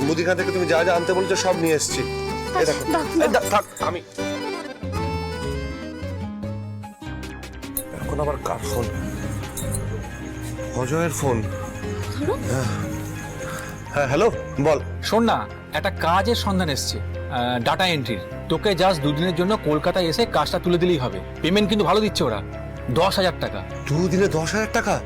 মুদিখান থেকে তুমি যা যা আনতে বলেছ সব নিয়ে এসেছি। দা- থাক আমি এখন আবার কার ফোন? অজয়ের ফোন। হ্যাঁ। হ্যালো বল। শোন না একটা কাজের সন্ধান এসছে ডাটা এন্ট্রির তোকে জাস্ট দুদিনের জন্য কলকাতায় এসে কাজটা তুলে দিলেই হবে। পেমেন্ট কিন্তু ভালো দিচ্ছে ওরা। দশ হাজার টাকা। দুদিনে দশ হাজার টাকা?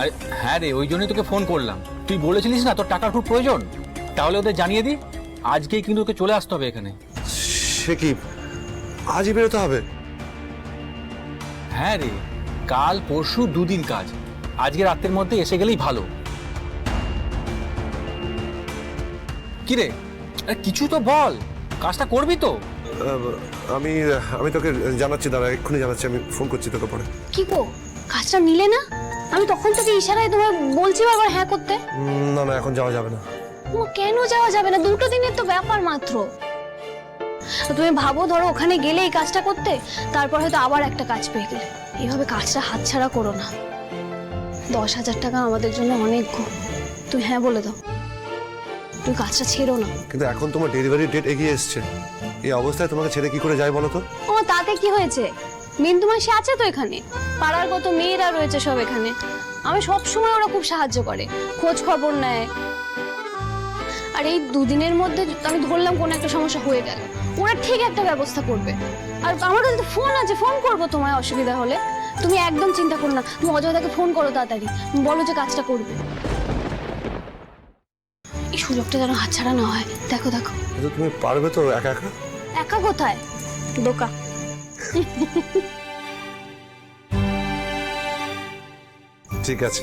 আর হ্যাঁ রে ওই জন্যই তোকে ফোন করলাম। তুই বলেছিলিস না তোর টাকার খুব প্রয়োজন? তাহলে ওদের জানিয়ে দি। আজকেই কিন্তু তোকে চলে আসতে হবে এখানে। সে কি? আজই বেরোতে হবে? হ্যাঁ রে কাল পরশু দুদিন কাজ। আজকে রাতের মধ্যে এসে গেলেই ভালো। কি রে? আরে কিছু তো বল। কাজটা করবি তো? আমি আমি তোকে জানাচ্ছি দাঁড়া এক্ষুনি জানাচ্ছি আমি ফোন করছি তোকে পরে। কি গো? কাজটা নিলে না? আমি তখন থেকে ইশারায় তোমায় বলছি বারবার হ্যাঁ করতে। না না এখন যাওয়া যাবে না। ও কেন যাওয়া যাবে না? দুটো দিনের তো ব্যাপার মাত্র। তুমি ভাবো ধরো ওখানে গেলে এই কাজটা করতে তারপর হয়তো আবার একটা কাজ পেয়ে গেলে। এইভাবে কাজটা হাতছাড়া করো না। দশ হাজার টাকা আমাদের জন্য অনেক তুমি হ্যাঁ বলে দাও। তুমি কাজটা ছেড়ো না। কিন্তু এখন তোমার ডেলিভারি ডেট এগিয়ে এসছে। এই অবস্থায় তোমাকে ছেড়ে কি করে যায় বলো তো? ও তাতে কি হয়েছে? বিন্দু মাসি আছে তো এখানে? পাড়ার কত মেয়েরা রয়েছে সব এখানে। আমি সব সময় ওরা খুব সাহায্য করে খোঁজ খবর নেয়। আর এই দুদিনের মধ্যে আমি ধরলাম কোনো একটা সমস্যা হয়ে গেল। ওরা ঠিক একটা ব্যবস্থা করবে। আর আমার কাছে ফোন আছে ফোন করব তোমায় অসুবিধা হলে। তুমি একদম চিন্তা করো না তুমি অজয়দাকে ফোন করো তাড়াতাড়ি। বলো যে কাজটা করবে। এই সুযোগটা যেন হাতছাড়া না হয়। দেখো দেখো। তুমি পারবে তো একা একা? একা কোথায়? দোকা ঠিক আছে।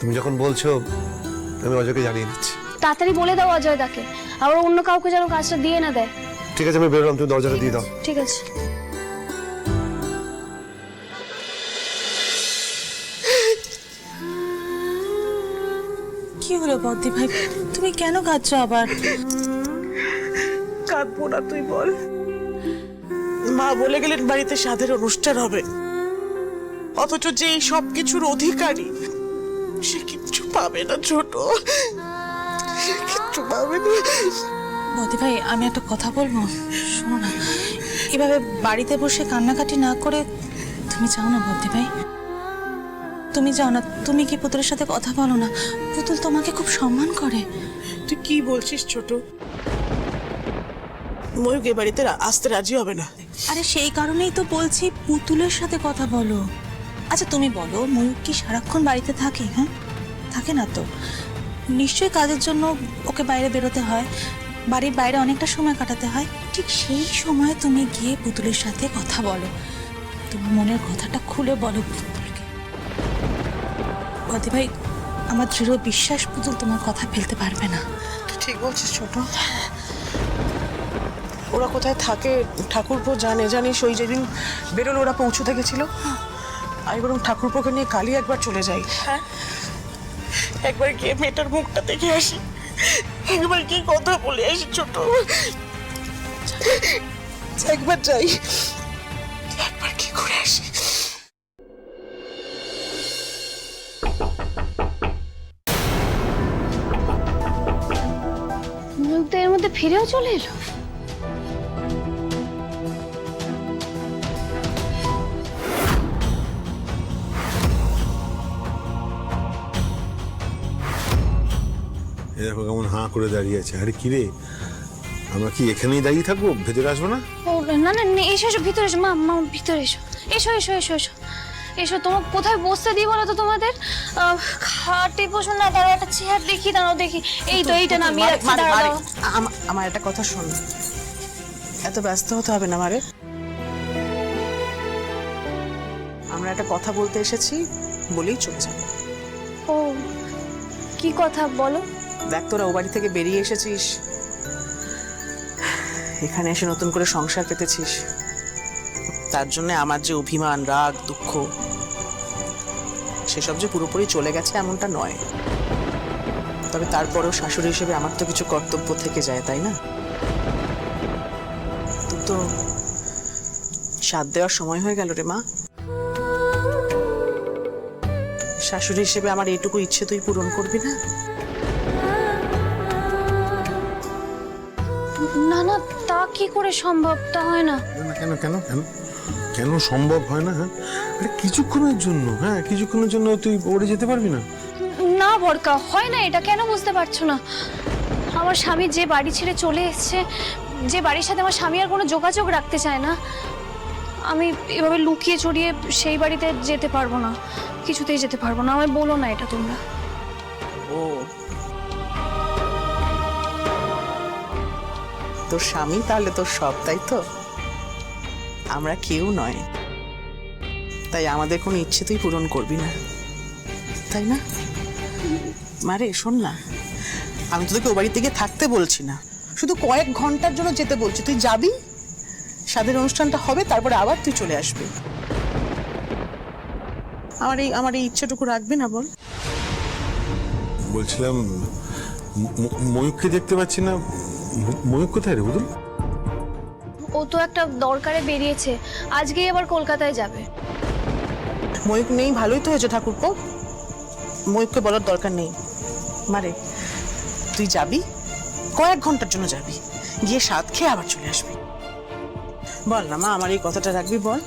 তুমি যখন বলছো আমি অজয়কে জানিয়ে দিচ্ছি। তাড়াতাড়ি বলে দাও অজয় দাকে। আবার অন্য কাউকে যেন কাজটা দিয়ে না দেয়। ঠিক আছে আমি বেরোলাম তুমি দরজাটা দিয়ে দাও। ঠিক আছে। কি হলো বদ্দি ভাই? তুমি কেন কাঁদছো আবার? কাঁদবো না তুই বল। মা বলে গেলেন বাড়িতে সাধের অনুষ্ঠান হবে। অথচ যে এই সব কিছুর অধিকারী সে কিচ্ছু পাবে না ছোট। কিচ্ছু পাবে না। বদ্দি ভাই আমি একটা কথা বলব? শোনো না এভাবে বাড়িতে বসে কান্নাকাটি না করে তুমি যাও না বদ্দি ভাই। তুমি যাও না তুমি কি পুতুলের সাথে কথা বলো না? পুতুল তোমাকে খুব সম্মান করে। তুই কি বলছিস ছোট? ময়ূক এ বাড়িতে আসতে রাজি হবে না। আরে সেই কারণেই তো বলছি পুতুলের সাথে কথা বলো। আচ্ছা তুমি বলো ময়ূর কি সারাক্ষণ বাড়িতে থাকে? হ্যাঁ থাকে না তো। নিশ্চয়ই কাজের জন্য ওকে বাইরে বেরোতে হয়। বাড়ির বাইরে অনেকটা সময় কাটাতে হয়। ঠিক সেই সময় তুমি গিয়ে পুতুলের সাথে কথা বলো। তোমার মনের কথাটা খুলে বলো পুতুলকে। বদি ভাই আমার দৃঢ় বিশ্বাস পুতুল তোমার কথা ফেলতে পারবে না। ঠিক বলছিস ছোট। ওরা কোথায় থাকে? ঠাকুরপো জানে জানিস ওই যেদিন বেরোলো ওরা পৌঁছতে গেছিল? আমি বরং ঠাকুরপোকে নিয়ে কালি একবার চলে যাই। হ্যাঁ? একবার গিয়ে মেয়েটার মুখটা দেখে আসি। একবার গিয়ে কথা বলে আসি ছোট। একবার যাই। একবার কি করে আসি। এর মধ্যে ফিরেও চলে এলো? দেখো কেমন হাঁ করে দাঁড়িয়ে আছে। আরে কিরে আমরা কি এখানেই দাঁড়িয়ে থাকব? ভেতরে আসব না? ও না না না, এসো এসো ভিতরে এসো মা মা ভিতরে এসো। এসো এসো এসো এসো। এসো তোমার কোথায় বসতে দিই বলো তো তোমাদের? আহ, খাটে বসো না দাঁড়াও একটা চেয়ার দেখি দাঁড়াও দেখি। এই তো এইটা না আমি মারে, রাখছি মারে, মারে। দাঁড়াও আম- আমার একটা কথা শোন। এত ব্যস্ত হতে হবে না মারে। আমরা একটা কথা বলতে এসেছি বলেই চলে যাব। ও কি কথা বলো? দেখ তোরা ও বাড়ি থেকে বেরিয়ে এসেছিস। এখানে এসে নতুন করে সংসার পেতেছিস। তার জন্য আমার যে অভিমান, রাগ, দুঃখ, সেসব যে পুরোপুরি চলে গেছে এমনটা নয়। তবে তারপরেও শাশুড়ি হিসেবে আমার তো কিছু কর্তব্য থেকে যায়, তাই না? তো সাথ দেওয়ার সময় হয়ে গেল রে মা। শাশুড়ি হিসেবে আমার এইটুকু ইচ্ছে তুই পূরণ করবি না? কি করে সম্ভব তা হয় না। না, কেন কেন কেন? কেন সম্ভব হয় না হ্যাঁ? আরে কিছুক্ষণের জন্য হ্যাঁ কিছুক্ষণের জন্য তুই ওরে যেতে পারবি না? না বরকা হয় না এটা কেন বুঝতে পারছ না? আমার স্বামী যে বাড়ি ছেড়ে চলে এসেছে যে বাড়ির সাথে আমার স্বামী আর কোনো যোগাযোগ রাখতে চায় না আমি এভাবে লুকিয়ে চড়িয়ে সেই বাড়িতে যেতে পারব না কিছুতেই যেতে পারব না আমায় বলো না এটা তোমরা। ও তোর স্বামী তাহলে তোর সব, তাই তো? আমরা কেউ নয়। তাই আমাদের কোনো ইচ্ছে তুই পূরণ করবি না। তাই না? মারে শোন না। আমি তো তোকে ও বাড়িতে গিয়ে থাকতে বলছি না। শুধু কয়েক ঘণ্টার জন্য যেতে বলছি। তুই যাবি? স্বাদের অনুষ্ঠানটা হবে, তারপরে আবার তুই চলে আসবি। আমার এই আমার এই ইচ্ছেটুকু রাখবি না, বল। বলছিলাম, ম- ম- ময়ূককে দেখতে পাচ্ছি না। ম- ময়ূক কোথায় রে বুদুল ও তো একটা দরকারে বেরিয়েছে। আজকেই আবার কলকাতায় যাবে। ময়ূক নেই ভালোই তো হয়েছে ঠাকুরপো। ময়ূককে বলার দরকার নেই। মারে তুই যাবি? কয়েক ঘণ্টার জন্য যাবি। গিয়ে স্বাদ খেয়ে আবার চলে আসবি। বল না মা আমার এই কথাটা রাখবি বল।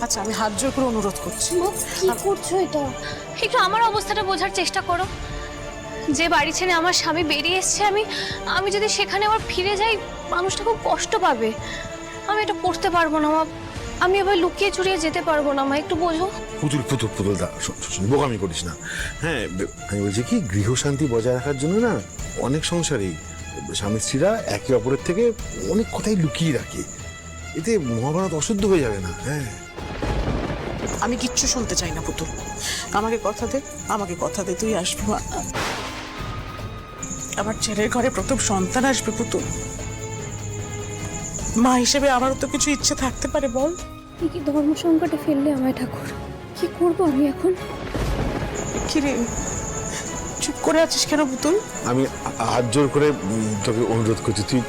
আচ্ছা আমি হাত জোর করে অনুরোধ করছি। কি করছ এটা? একটু আমার অবস্থাটা বোঝার চেষ্টা করো। যে বাড়ি ছেড়ে আমার স্বামী বেরিয়ে এসছে আমি আমি যদি সেখানে আবার ফিরে যাই মানুষটা খুব কষ্ট পাবে। আমি এটা করতে পারব না মা। আমি এবার লুকিয়ে চুরিয়ে যেতে পারব না মা। একটু বোঝো। পুতুল পুতুল পুতুল দা বোকামি করিস না। হ্যাঁ আমি বলছি কি গৃহশান্তি বজায় রাখার জন্য না অনেক সংসারেই স্বামী স্ত্রীরা একে অপরের থেকে অনেক কথাই লুকিয়ে রাখে। এতে মহাভারত অশুদ্ধ হয়ে যাবে না হ্যাঁ। আমি কিচ্ছু শুনতে চাই না পুতুল। আমাকে কথা দে আমাকে কথা দে তুই আসবি মা। আমার ছেলের ঘরে প্রথম সন্তান আসবে পুতুল। মা হিসেবে আমারও তো কিছু ইচ্ছে থাকতে পারে বল। কি কি ধর্ম সংকটে ফেললে আমায় ঠাকুর। কি করব আমি এখন? কিরে চুপ করে আছিস কেন পুতুল? আমি হাত জোর করে তোকে অনুরোধ করছি তুই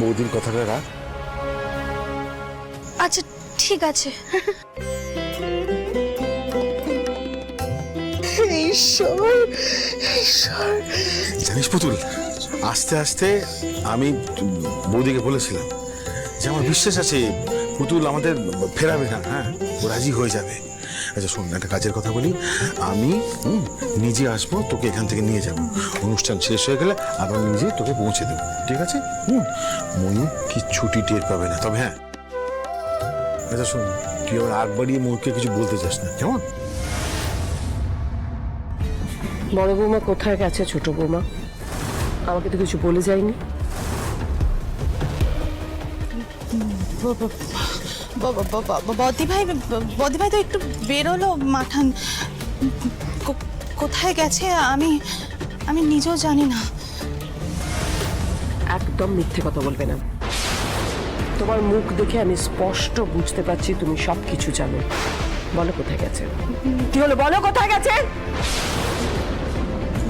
বৌদির কথাটা রাখ। আচ্ছা ঠিক আছে। ঈশ্বর ঈশ্বর। জানিস পুতুল, আস্তে আস্তে আমি বৌদিকে বলেছিলাম যে আমার বিশ্বাস আছে পুতুল আমাদের ফেরাবে না হ্যাঁ? ও রাজি হয়ে যাবে। আচ্ছা শোন, একটা কাজের কথা বলি। আমি নিজে আসব, তোকে এখান থেকে নিয়ে যাব। অনুষ্ঠান শেষ হয়ে গেলে আবার নিজে তোকে পৌঁছে দেবো, ঠিক আছে? হুম, মনু কি ছুটি টের পাবে না, তবে হ্যাঁ। আচ্ছা শোন, তুই আবার আগ বাড়িয়ে মনুকে কিছু বলতে চাস না, কেমন? বড় বৌমা কোথায় গেছে ছোট বৌমা? আমাকে তো কিছু বলে যায়নি। বদি ভাই বদি ভাই তো একটু বেরোলো মাঠান। কোথায় গেছে আমি আমি নিজেও জানি না। একদম মিথ্যে কথা বলবে না। তোমার মুখ দেখে আমি স্পষ্ট বুঝতে পারছি তুমি সব কিছু জানো। বলো কোথায় গেছে? কি হলো? বলো কোথায় গেছে?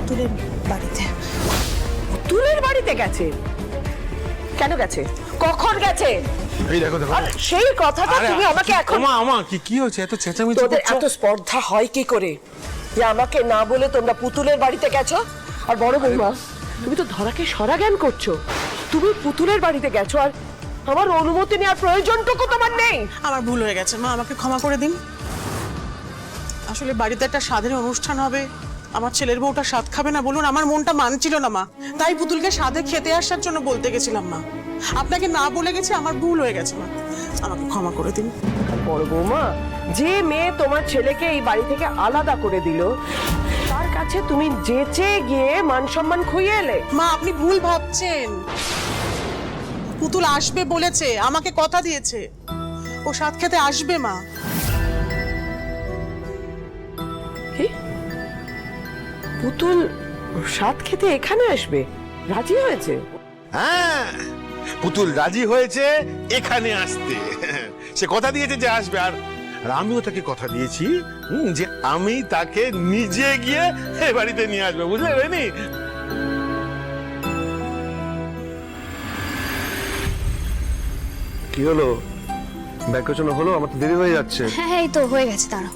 পুতুলের বাড়িতে। তুলের বাড়িতে গেছে? কেন গেছে? কখন গেছে? এই দেখো দেখো। আর সেই কথাটা তুমি আমাকে এখন আমা আমা কি কি হয়েছে? এত চেঁচামেচি তোদের এত স্পর্ধা হয় কি করে? যে আমাকে না বলে তোমরা পুতুলের বাড়িতে গেছো? আর বড় বৌমা তুমি তো ধরাকে সরা জ্ঞান করছ। তুমি পুতুলের বাড়িতে গেছো আর আমার অনুমতি নেওয়ার প্রয়োজনটুকু তোমার নেই। আমার ভুল হয়ে গেছে। মা আমাকে ক্ষমা করে দিন। আসলে বাড়িতে একটা স্বাদের অনুষ্ঠান হবে। আমার ছেলের বউটা স্বাদ খাবে না বলুন আমার মনটা মানছিল না মা। তাই পুতুলকে স্বাদে খেতে আসার জন্য বলতে গেছিলাম মা। আপনাকে না বলে গেছি আমার ভুল হয়ে গেছে মা। আমাকে ক্ষমা করে দিন। বড় বৌমা যে মেয়ে তোমার ছেলেকে এই বাড়ি থেকে আলাদা করে দিল তার কাছে তুমি যেচে গিয়ে মান সম্মান খুইয়ে এলে। মা আপনি ভুল ভাবছেন। পুতুল আসবে বলেছে আমাকে কথা দিয়েছে। ও স্বাদ খেতে আসবে মা। পুতুল স্বাদ খেতে এখানে আসবে? রাজি হয়েছে? হ্যাঁ পুতুল রাজি হয়েছে এখানে আসতে। সে কথা দিয়েছে যে আসবে আর আর আমিও তাকে কথা দিয়েছি হুম, যে আমি তাকে নিজে গিয়ে এ বাড়িতে নিয়ে আসব বুঝলে রেনি কি হলো? ব্যাগ গোছানো হলো? আমার তো দেরি হয়ে যাচ্ছে। হ্যাঁ এই তো হয়ে গেছে দাঁড়াও।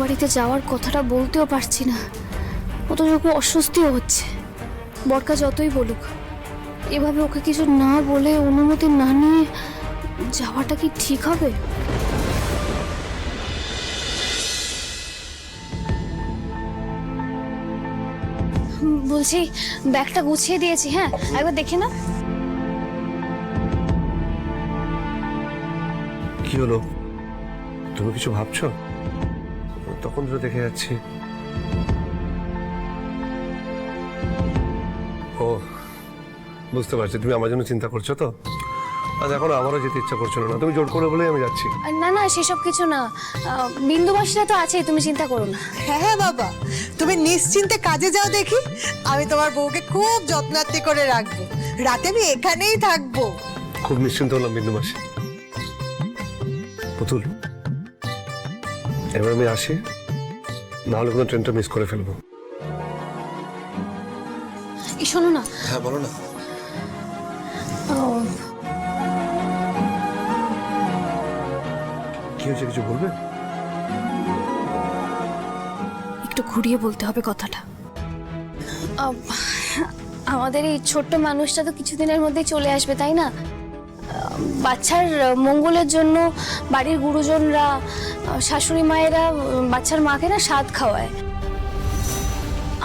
বাড়িতে যাওয়ার কথাটা বলতেও পারছি না। খুব অস্বস্তিও হচ্ছে। বরকা যতই বলুক, এভাবে ওকে কিছু না বলে অনুমতি না নিয়ে যাওয়াটা কি ঠিক হবে? বলছি, ব্যাগটা গুছিয়ে দিয়েছি হ্যাঁ? একবার দেখে না কি হলো? তুমি কিছু ভাবছ? তখন তো দেখে যাচ্ছি। ও বুঝতে পারছি তুমি আমার জন্য চিন্তা করছ তো? আজ এখন আমারও যেতে ইচ্ছা করছিল না। তুমি জোর করে বলেই আমি যাচ্ছি। আর না না সেসব কিছু না। আহ, বিন্দু মাসিরা তো আছেই তুমি চিন্তা করো না। হ্যাঁ হ্যাঁ বাবা। তুমি নিশ্চিন্তে কাজে যাও দেখি। আমি তোমার বউকে খুব যত্নার্থী করে রাখব। রাতে আমি এখানেই থাকব। খুব নিশ্চিন্ত হলাম বিন্দু মাসি পুতুল এবার আমি আসি। না হলে কোনো ট্রেনটা মিস করে ফেলব। এই শোনো না। হ্যাঁ বলো না। ও, কি হয়েছে কিছু বলবে? একটু ঘুরিয়ে বলতে হবে কথাটা। আমাদের এই ছোট্ট মানুষটা তো কিছুদিনের মধ্যেই চলে আসবে তাই না? বাচ্চার মঙ্গলের জন্য বাড়ির গুরুজনরা শাশুড়ি মায়েরা বাচ্চার মাকে না স্বাদ খাওয়ায়।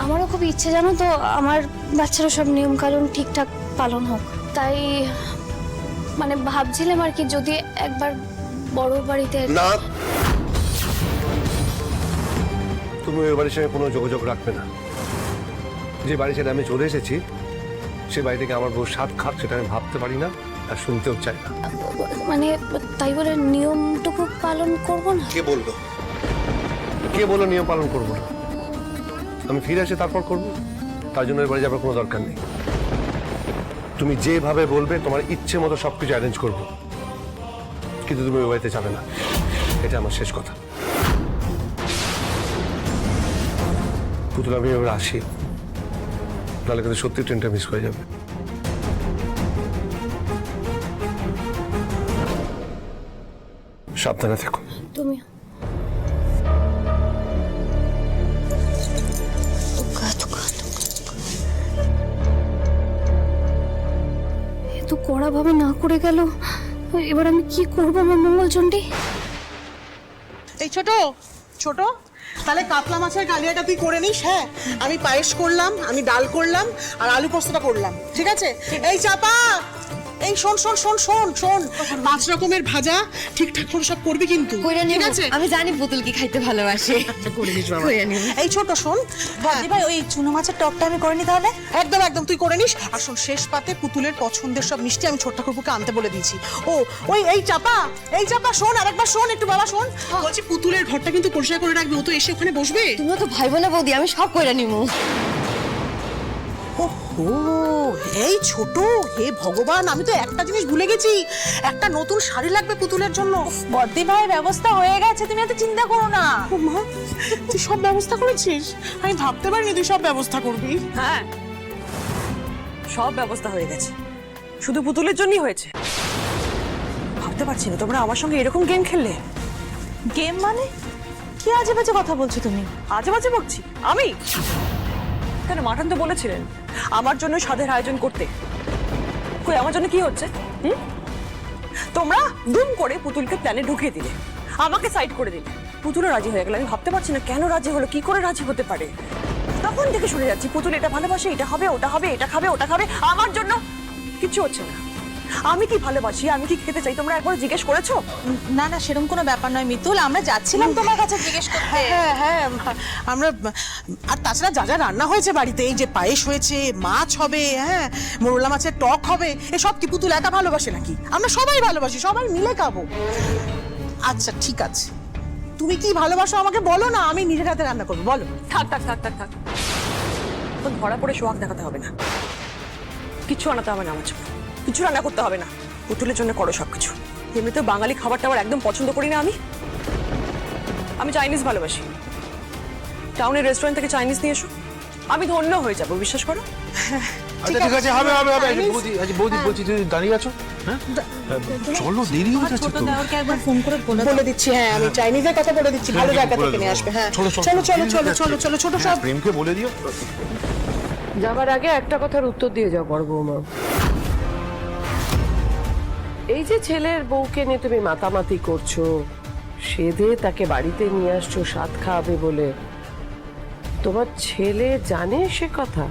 আমারও খুব ইচ্ছে, জানো তো, আমার বাচ্চারও সব নিয়ম কানুন ঠিকঠাক পালন হোক। তাই মানে ভাবছিলাম আর কি, যদি একবার বড় বাড়িতে না। তুমি ওই বাড়ির সঙ্গে কোনো যোগাযোগ রাখবে না। যে বাড়ি ছেড়ে আমি চলে এসেছি, সে বাড়ি থেকে আমার বউ স্বাদ খাক, সেটা আমি ভাবতে পারি না। আর শুনতেও চাই না। মানে তাই বলে নিয়মটুকু পালন করব না? কে বলল? কে বলল নিয়ম পালন করব না? আমি ফিরে আসে তারপর করব? তার জন্য এবারে যাবার কোনো দরকার নেই। তুমি যেভাবে বলবে তোমার ইচ্ছে মতো সবকিছু অ্যারেঞ্জ করব। কিন্তু তুমি ওই বাড়িতে যাবে না। এটা আমার শেষ কথা। পুতুল আমি এবার আসি। তাহলে কিন্তু সত্যি ট্রেনটা মিস হয়ে যাবে। সাবধানে থেকো। তুমি এত কড়া ভাবে না করে গেল। এবার আমি কি করব আমার মঙ্গলচণ্ডী? এই ছোট ছোট তাহলে কাতলা মাছের কালিয়াটা তুই করে নিস হ্যাঁ? আমি পায়েস করলাম আমি ডাল করলাম আর আলু পোস্তটা করলাম ঠিক আছে। এই চাপা! এই শোন শোন শোন শোন শোন। পাঁচ রকমের ভাজা ঠিকঠাক করে সব করবি কিন্তু। ঠিক আছে? আমি জানি পুতুল কি খাইতে ভালোবাসে। করে নিস বাবা। এই ছোট শোন। হ্যাঁ। বদি ভাই ওই চুনো মাছের টকটা আমি করে নি তাহলে? একদম একদম তুই করে নিস। আর শোন শেষ পাতে পুতুলের পছন্দের সব মিষ্টি আমি ছোট্ট কাকুকে আনতে বলে দিয়েছি। ও ওই এই চাপা এই চাপা শোন আরেকবার শোন একটু বাবা শোন। বলছি পুতুলের ঘরটা কিন্তু পরিষ্কার করে রাখবি। ও তো এসে ওখানে বসবে? তুমিও তো ভাই বোনে বৌদি আমি সব করে নিমু ও এই ছোট হে ভগবান আমি তো একটা জিনিস ভুলে গেছি। একটা নতুন শাড়ি লাগবে পুতুলের জন্য। বদি ভাই ব্যবস্থা হয়ে গেছে তুমি এত চিন্তা করো না। মা তুই সব ব্যবস্থা করেছিস? আমি ভাবতে পারিনি তুই সব ব্যবস্থা করবি। হ্যাঁ সব ব্যবস্থা হয়ে গেছে। শুধু পুতুলের জন্যই হয়েছে। ভাবতে পারছি না তোমরা আমার সঙ্গে এরকম গেম খেললে? গেম মানে? কি আজে বাজে কথা বলছো তুমি? আজে বাজে বকছি। আমি? কেন মাঠান তো বলেছিলেন, আমার জন্য সাধের আয়োজন করতে। কই, আমার জন্য কি হচ্ছে? হুম? তোমরা দুম করে পুতুলকে প্ল্যানে ঢুকিয়ে দিলে, আমাকে সাইড করে দিলে। পুতুলও রাজি হয়ে গেল, আমি ভাবতে পারছি না কেন রাজি হলো, কি করে রাজি হতে পারে। তখন থেকে শুনে যাচ্ছি, পুতুল এটা ভালোবাসে, এটা হবে, ওটা হবে, এটা খাবে, ওটা খাবে, আমার জন্য কিছু হচ্ছে না। আমি কি ভালোবাসি? আমি কি খেতে চাই? তোমরা একবার জিজ্ঞেস করেছ? না না সেরকম কোনো ব্যাপার নয় মিতুল। আমরা যাচ্ছিলাম তোমার কাছে জিজ্ঞেস করতে। হ্যাঁ হ্যাঁ। আমরা আর তাছাড়া যা যা রান্না হয়েছে বাড়িতে এই যে পায়েস হয়েছে মাছ হবে হ্যাঁ মোরলা মাছের টক হবে এসব কি পুতুল একা ভালোবাসে নাকি? আমরা সবাই ভালোবাসি সবাই মিলে খাব। আচ্ছা ঠিক আছে। তুমি কি ভালোবাসো আমাকে বলো না আমি নিজের হাতে রান্না করব বলো। থাক থাক থাক থাক থাক। ধরা পড়ে সোহাগ দেখাতে হবে না। কিচ্ছু আনাতে হবে না আমার জন্য। কিছু রান্না করতে হবে না। পুতুলের জন্য করো সব কিছু এমনিতেও বাঙালি খাবার টাবার একদম পছন্দ করি না আমি। আমি চাইনিজ ভালোবাসি। টাউনের রেস্টুরেন্ট থেকে চাইনিজ নিয়ে এসো। আমি ধন্য হয়ে যাব বিশ্বাস করো। আচ্ছা ঠিক আছে হবে হবে হবে। আচ্ছা, বৌদি আচ্ছা বৌদি বলছি তুই দাঁড়িয়ে আছো? হ্যাঁ? চলো দেরি হয়ে যাচ্ছে তো। একবার ফোন করে বলে বলে দিচ্ছি হ্যাঁ আমি চাইনিজের কথা বলে দিচ্ছি ভালো জায়গা থেকে নিয়ে আসবে হ্যাঁ। চলো চলো চলো চলো চলো ছোট সব। প্রেমকে বলে দিও। যাবার আগে একটা কথার উত্তর দিয়ে যাও বড় বৌমা। এই যে ছেলের বউকে নিয়ে তুমি মাতামাতি করছ সেধে তাকে বাড়িতে নিয়ে আসছো, স্বাদ খাওয়াবে বলে। তোমার ছেলে জানে সে কথা?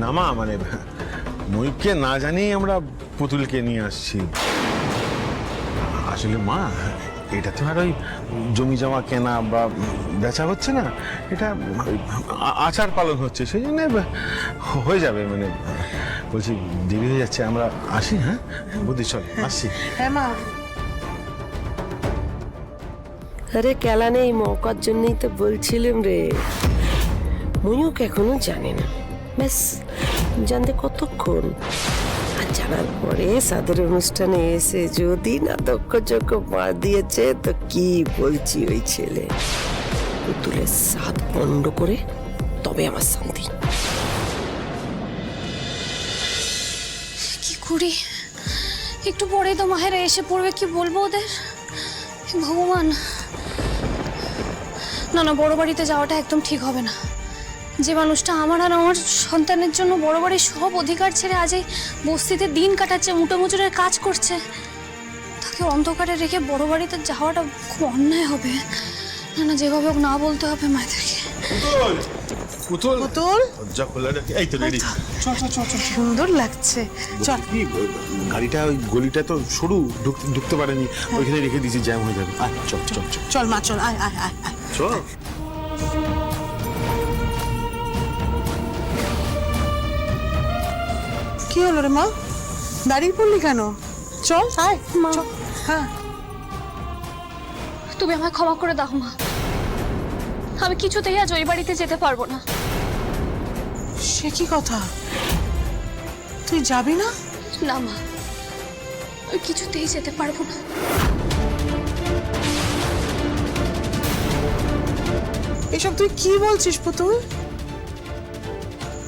না মা মানে ময়ূরকে না জানিয়ে আমরা পুতুলকে নিয়ে আসছি। আসলে মা এটা তো আর ওই জমি জমা কেনা বা বেচা হচ্ছে না এটা ওই আচার পালন হচ্ছে সেই জন্য হয়ে যাবে মানে বলছি দেরি হয়ে যাচ্ছে আমরা আসি হ্যাঁ? বুদ্ধি চল আসছি। হ্যাঁ মা। আরে কেলানে এই মৌকার জন্যই তো বলছিলাম রে। ময়ূক এখনও জানে না। ব্যাস জানতে কতক্ষণ? জানার পরে সাদের অনুষ্ঠানে এসে যদি না দক্ষ চক্ষ পা দিয়েছে, তো কি বলছি ওই ছেলে? পুতুলের সাত পণ্ড করে তবে আমার শান্তি। কি করি? একটু পরে তো মাহেরা এসে পড়বে, কি বলব ওদের? ভগবান। না না, বড় বাড়িতে যাওয়াটা একদম ঠিক হবে না। যে মানুষটা আমার আর আমার সন্তানের জন্য বড় বাড়ির সব অধিকার ছেড়ে আজ এই বস্তিতে দিন কাটাচ্ছে মুটো মজুরের কাজ করছে। তাকে অন্ধকারে রেখে বড় বাড়িতে যাওয়াটা খুব অন্যায় হবে। না না যেভাবে হোক না বলতে হবে মায়েদেরকে। পুতুল! পুতুল! যা খোলা রাখি। এই তো রেডি। চল চল চল চল। সুন্দর লাগছে। চল। কি গাড়িটা ওই গলিটা তো সরু ঢুক- ঢুকতে পারেনি। ওইখানে রেখে দিয়েছি জ্যাম হয়ে যাবে। আয় চল চল চল। চল মা চল আয় আয় আয় আয়। চল। কি হলো রে মা? দাঁড়িয়ে পড়লি কেন? চল। আয় মা। হ্যাঁ। তুমি আমায় ক্ষমা করে দাও মা। আমি কিছুতেই আজ ওই বাড়িতে যেতে পারব না। সে কি কথা? তুই যাবি না? না মা। আমি কিছুতেই যেতে পারব না। এসব তুই কি বলছিস পুতুল?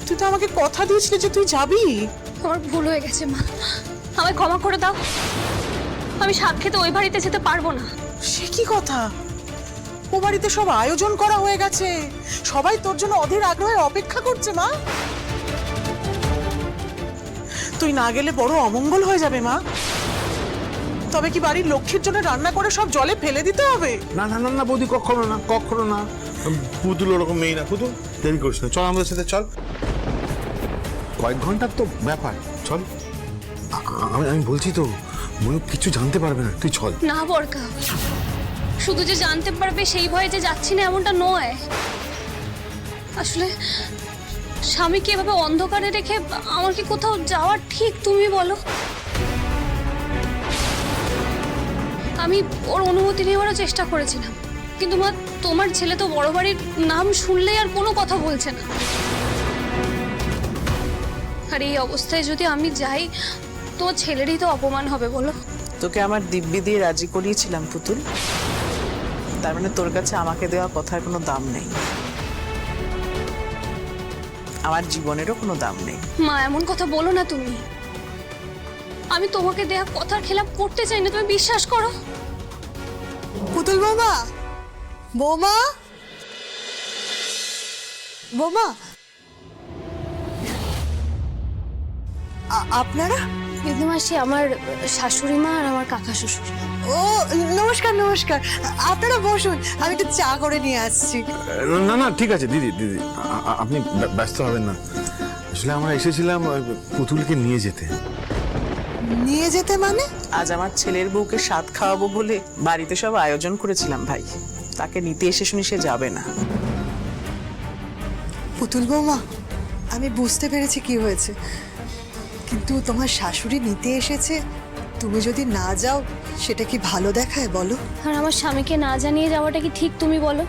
তুই তো আমাকে কথা দিয়েছিলি যে তুই যাবি। আমার ভুল হয়ে গেছে মা। আমায় ক্ষমা করে দাও। আমি সাত খেতে ওই বাড়িতে যেতে পারব না। সে কি কথা? ও বাড়িতে সব আয়োজন করা হয়ে গেছে। সবাই তোর জন্য অধীর আগ্রহে অপেক্ষা করছে মা। তুই না গেলে বড় অমঙ্গল হয়ে যাবে মা। তবে কি বাড়ির লক্ষ্মীর জন্য রান্না করে সব জলে ফেলে দিতে হবে? না না না না বৌদি কখনো না কখনো না। পুতুল ওরকম মেয়ে না পুতুল। দেরি করিস না। চল আমাদের সাথে চল। কয়েক ঘণ্টার তো ব্যাপার, চল। আমি বলছি তো, ময়ূর কিছু জানতে পারবে না, তুই চল। না, বরকা। শুধু যে জানতে পারবে সেই ভয়ে যে যাচ্ছি না এমনটা নয়। আসলে, স্বামীকে এভাবে অন্ধকারে রেখে আমার কি কোথাও যাওয়া ঠিক তুমি বলো? আমি ওর অনুমতি নেওয়ারও চেষ্টা করেছিলাম। কিন্তু মা, তোমার ছেলে তো বড় বাড়ির নাম শুনলেই আর কোনো কথা বলছে না। আর এই অবস্থায় যদি আমি যাই তোমার ছেলেরই তো অপমান হবে বলো। তোকে আমার দিব্যি দিয়ে রাজি করিয়েছিলাম পুতুল। তার মানে তোর কাছে আমাকে দেওয়া কথার কোনো দাম নেই। আমার জীবনেরও কোনো দাম নেই। মা এমন কথা বলো না তুমি। আমি তোমাকে দেয়া কথার খেলাপ করতে চাই না তুমি বিশ্বাস করো। পুতুল বৌমা! বৌমা! বৌমা! আপনারা? দিদিমাসি আমার শাশুড়ি মা আর আমার কাকা শ্বশুর। ও নমস্কার নমস্কার। আপনারা বসুন আমি একটু চা করে নিয়ে আসছি। না না ঠিক আছে দিদি দিদি আপনি ব্যস্ত হবেন না। আসলে আমরা এসেছিলাম পুতুলকে নিয়ে যেতে। নিয়ে যেতে মানে? আজ আমার ছেলের বউকে স্বাদ খাওয়াবো বলে বাড়িতে সব আয়োজন করেছিলাম ভাই। তাকে নিতে এসে শুনি সে যাবে না। পুতুল বৌমা আমি বুঝতে পেরেছি কি হয়েছে। কিন্তু তোমার শাশুড়ি নিতে এসেছে। তুমি যদি না যাও সেটা কি ভালো দেখায় বলো? আর আমার স্বামীকে না জানিয়ে যাওয়াটা কি ঠিক তুমি বলো?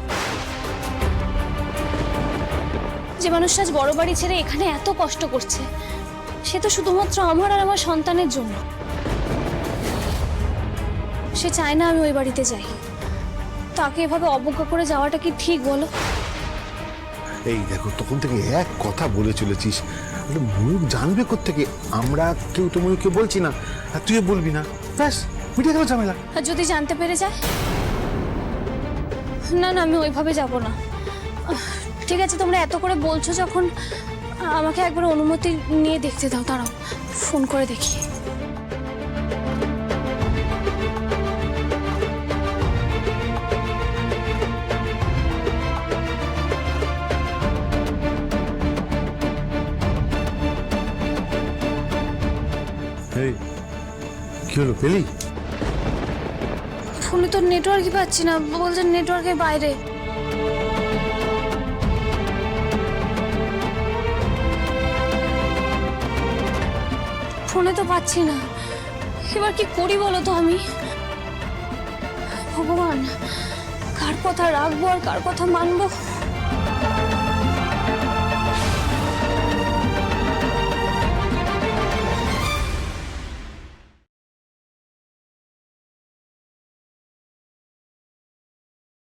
যে মানুষটা আজ বড় বাড়ি ছেড়ে এখানে এত কষ্ট করছে সে তো শুধুমাত্র আমার আর আমার সন্তানের জন্য। সে চায় না আমি ওই বাড়িতে যাই। তাকে এভাবে অবজ্ঞা করে যাওয়াটা কি ঠিক বলো? এই দেখো তখন থেকে এক কথা বলে চলেছিস। আরে ময়ূর জানবে থেকে আমরা কেউ তো ময়ূরকে বলছি না, আর তুইও বলবি না। ব্যাস, মিটে গেল ঝামেলা। আর যদি জানতে পেরে যায়? না না, আমি ওইভাবে যাব না। ঠিক আছে, তোমরা এত করে বলছো যখন আমাকে একবার অনুমতি নিয়ে দেখতে দাও, দাঁড়াও, ফোন করে দেখি। হলো পেলি? ফোনে তো নেটওয়ার্কই পাচ্ছি না, বলছে নেটওয়ার্কের বাইরে। ফোনে তো পাচ্ছি না, এবার কি করি বলো তো আমি? ভগবান, কার কথা রাখব আর কার কথা মানবো?